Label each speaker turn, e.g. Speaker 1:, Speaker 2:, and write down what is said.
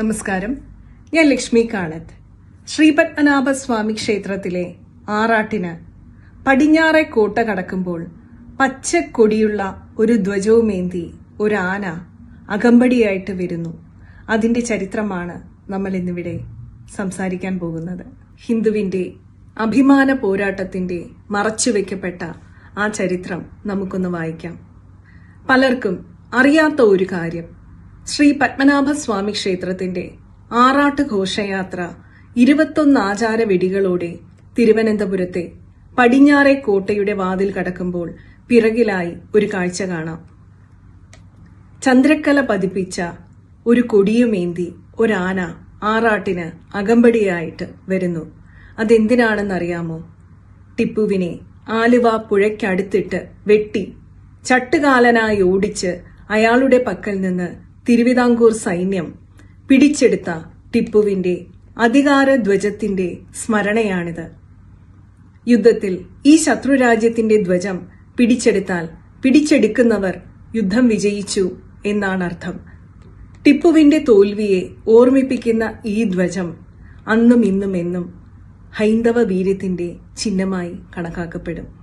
Speaker 1: നമസ്കാരം. ഞാൻ ലക്ഷ്മി കാണത്ത്. ശ്രീ പത്മനാഭസ്വാമി ക്ഷേത്രത്തിലെ ആറാട്ടിന് പടിഞ്ഞാറെ കോട്ട കടക്കുമ്പോൾ പച്ചക്കൊടിയുള്ള ഒരു ധ്വജവുമേന്തി ഒരു ആന അകമ്പടിയായിട്ട് വരുന്നു. അതിന്റെ ചരിത്രമാണ് നമ്മൾ ഇന്നിവിടെ സംസാരിക്കാൻ പോകുന്നത്. ഹിന്ദുവിന്റെ അഭിമാന പോരാട്ടത്തിന്റെ മറച്ചുവെക്കപ്പെട്ട ആ ചരിത്രം നമുക്കൊന്ന് വായിക്കാം. പലർക്കും അറിയാത്ത ഒരു കാര്യം. ശ്രീ പത്മനാഭസ്വാമി ക്ഷേത്രത്തിന്റെ ആറാട്ട് ഘോഷയാത്ര ഇരുപത്തൊന്ന് ആചാര വെടികളോടെ തിരുവനന്തപുരത്തെ പടിഞ്ഞാറെ കോട്ടയുടെ വാതിൽ കടക്കുമ്പോൾ പിറകിലായി ഒരു കാഴ്ച കാണാം. ചന്ദ്രക്കല പതിപ്പിച്ച ഒരു കൊടിയുമേന്തി ഒരാന ആറാട്ടിന് അകമ്പടിയായിട്ട് വരുന്നു. അതെന്തിനാണെന്നറിയാമോ? ടിപ്പുവിനെ ആലുവ പുഴയ്ക്കടുത്തിട്ട് വെട്ടി ചട്ടുകാലനായി ഓടിച്ച് അയാളുടെ പക്കൽ നിന്ന് തിരുവിതാംകൂർ സൈന്യം പിടിച്ചെടുത്ത ടിപ്പുവിന്റെ അധികാര ധ്വജത്തിന്റെ സ്മരണയാണിത്. യുദ്ധത്തിൽ ഈ ശത്രുരാജ്യത്തിന്റെ ധ്വജം പിടിച്ചെടുത്താൽ പിടിച്ചെടുക്കുന്നവർ യുദ്ധം വിജയിച്ചു എന്നാണ് അർത്ഥം ടിപ്പുവിന്റെ തോൽവിയെ ഓർമ്മിപ്പിക്കുന്ന ഈ ധ്വജം അന്നും ഇന്നും എന്നും ഹൈന്ദവ വീര്യത്തിന്റെ ചിഹ്നമായി കണക്കാക്കപ്പെടും.